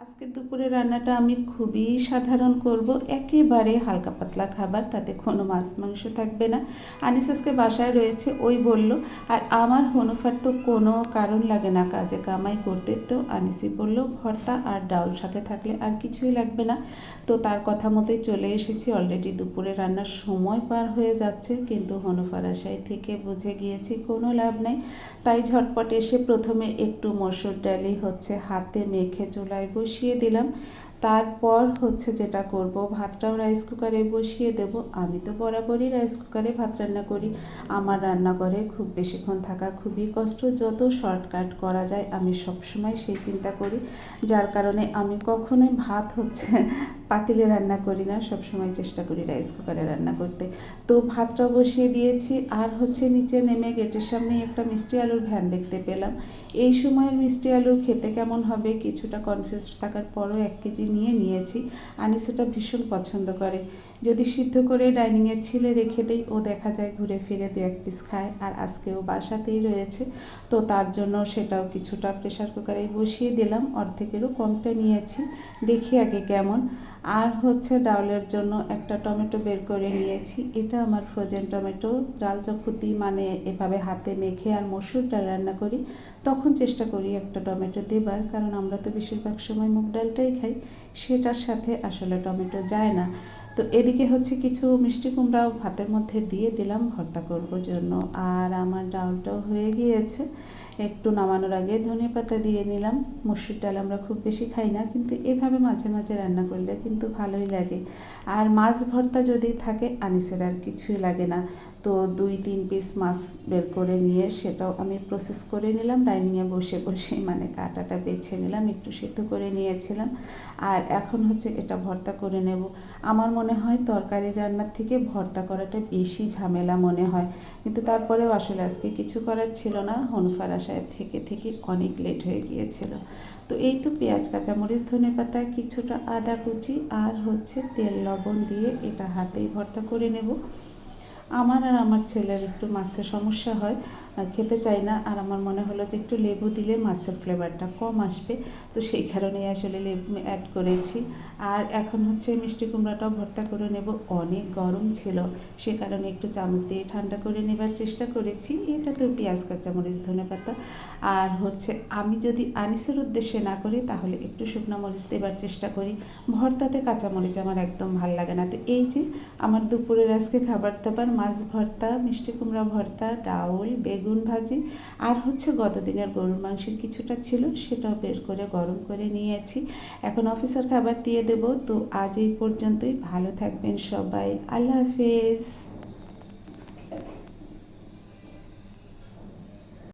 আজকে দুপুরে রান্নাটা আমি খুবই সাধারণ করব। একেবারে হালকা পাতলা খাবার, তাতে কোনো মাছ মাংস থাকবে না। আনিস আজকে বাসায় রয়েছে, ওই বলল, আর আমার হনুফার তো কোনো কারণ লাগে না কাজে কামাই করতে। তো আনিসই বলল, ভর্তা আর ডাউল সাথে থাকলে আর কিছুই লাগবে না। তো তার কথা মতোই চলে এসেছি। অলরেডি দুপুরে রান্নার সময় পার হয়ে যাচ্ছে, কিন্তু হনুফার আশায় থেকে বুঝে গিয়েছি কোনো লাভ নেই। তাই ঝটপট এসে প্রথমে একটু মসুর ডালি হচ্ছে হাতে মেখে চুলায় বসিয়ে দিলাম। তারপর হচ্ছে যেটা করব, ভাতটাও রাইস কুকারে বসিয়ে দেব। আমি তো বরাবরই রাইস কুকারে ভাত রান্না করি। আমার রান্নাঘরে খুব বেশিক্ষণ থাকা খুবই কষ্ট। যত শর্টকাট করা যায়, আমি সবসময় সেই চিন্তা করি। যার কারণে আমি কখনোই ভাত হচ্ছে পাতিলে রান্না করি না, সবসময় চেষ্টা করি রাইস কুকারে রান্না করতে। তো ভাতটাও বসিয়ে দিয়েছি। আর হচ্ছে নিচে নেমে গেটের সামনে একটা মিষ্টি আলুর ভ্যান দেখতে পেলাম। এই সময়ের মিষ্টি আলু খেতে কেমন হবে কিছুটা কনফিউজ থাকার পরও এক কেজি নিয়ে নিয়েছি। আনিস এটা ভীষণ পছন্দ করে। যদি সিদ্ধ করে ডাইনিংয়ে ছিলে রেখে দেই, ও দেখা যায় ঘুরে ফিরে দু এক পিস খায়। আর আজকেও বাসাতেই রয়েছে। তো তার জন্য সেটাও কিছুটা প্রেশার কুকারে বসিয়ে দিলাম। অর্ধেকেরও কমটা নিয়েছি। দেখি আগে কেমন। আর হচ্ছে ডাউলের জন্য একটা টমেটো বের করে নিয়েছি। এটা আমার ফ্রোজেন টমেটো। ডাল চকুতি মানে এভাবে হাতে মেখে আর মসুর ডাল রান্না করি, তখন চেষ্টা করি একটা টমেটো দেবার। কারণ আমরা তো বেশিরভাগ সময় মুগ ডালটাই খাই। সেটার সাথে আসলে টমেটো যায় না। তো এদিকে হচ্ছে কিছু মিষ্টি কুমড়াও ভাতের মধ্যে দিয়ে দিলাম, ভর্তা করব জন্য। আর আমার ডালটাও হয়ে গিয়েছে। একটু নামানোর আগে ধনে পাতা দিয়ে নিলাম। মসুর ডাল আমরা খুব বেশি খাই না, কিন্তু এভাবে মাঝে মাঝে রান্না করলে কিন্তু ভালোই লাগে। আর মাছ ভর্তা যদি থাকে, আনিসের আর কিছুই লাগে না। তো দুই, তিন পিস মাছ বের করে নিয়ে সেটাও আমি প্রসেস করে নিলাম। ডাইনিংয়ে বসে বসে মানে কাটাটা বেছে নিলাম, একটু সেদ্ধ করে নিয়েছিলাম। আর এখন হচ্ছে এটা ভর্তা করে নেব। আমার মনে হয় তরকারি রান্নার থেকে ভর্তা করাটা বেশি ঝামেলা মনে হয়। কিন্তু তারপরেও আসলে আজকে কিছু করার ছিল না। হনুফার আশায় থেকে থেকে অনেক লেট হয়ে গিয়েছিল। তো এই তো পেঁয়াজ, কাঁচামরিচ, ধনে পাতা, কিছুটা আদা কুচি আর হচ্ছে তেল লবণ দিয়ে এটা হাতেই ভর্তা করে নেব। আমার আর আমার ছেলের একটু মাছের সমস্যা হয় খেতে চাই না। আর আমার মনে হলো যে একটু লেবু দিলে মাছের ফ্লেভারটা কম আসবে। তো সেই কারণেই আসলে লেবু অ্যাড করেছি। আর এখন হচ্ছে মিষ্টি কুমড়াটাও ভর্তা করে নেব। অনেক গরম ছিল। সে কারণে একটু চামচ দিয়ে ঠান্ডা করে নেবার চেষ্টা করেছি। এটা তো পেঁয়াজ, কাঁচামরিচ, ধনে পাতা। আর হচ্ছে আমি যদি আনিসের উদ্দেশ্যে না করি, তাহলে একটু শুকনো মরিচ দেবার চেষ্টা করি। ভর্তাতে কাঁচামরিচ আমার একদম ভালো লাগে না। তো এই যে আমার দুপুরের আজকে খাবার দাবার মাছ ভর্তা, মিষ্টি কুমড়া ভর্তা, ডাউল, বেগুন ভাজি। আর হচ্ছে গতদিনের গরুর মাংসের কিছুটা ছিল, সেটাও বের করে গরম করে নিয়েছি। এখন অফিসার খাবার দিয়ে দেবো। তো আজ এই পর্যন্তই। ভালো থাকবেন সবাই। আল্লাহ হাফেজ।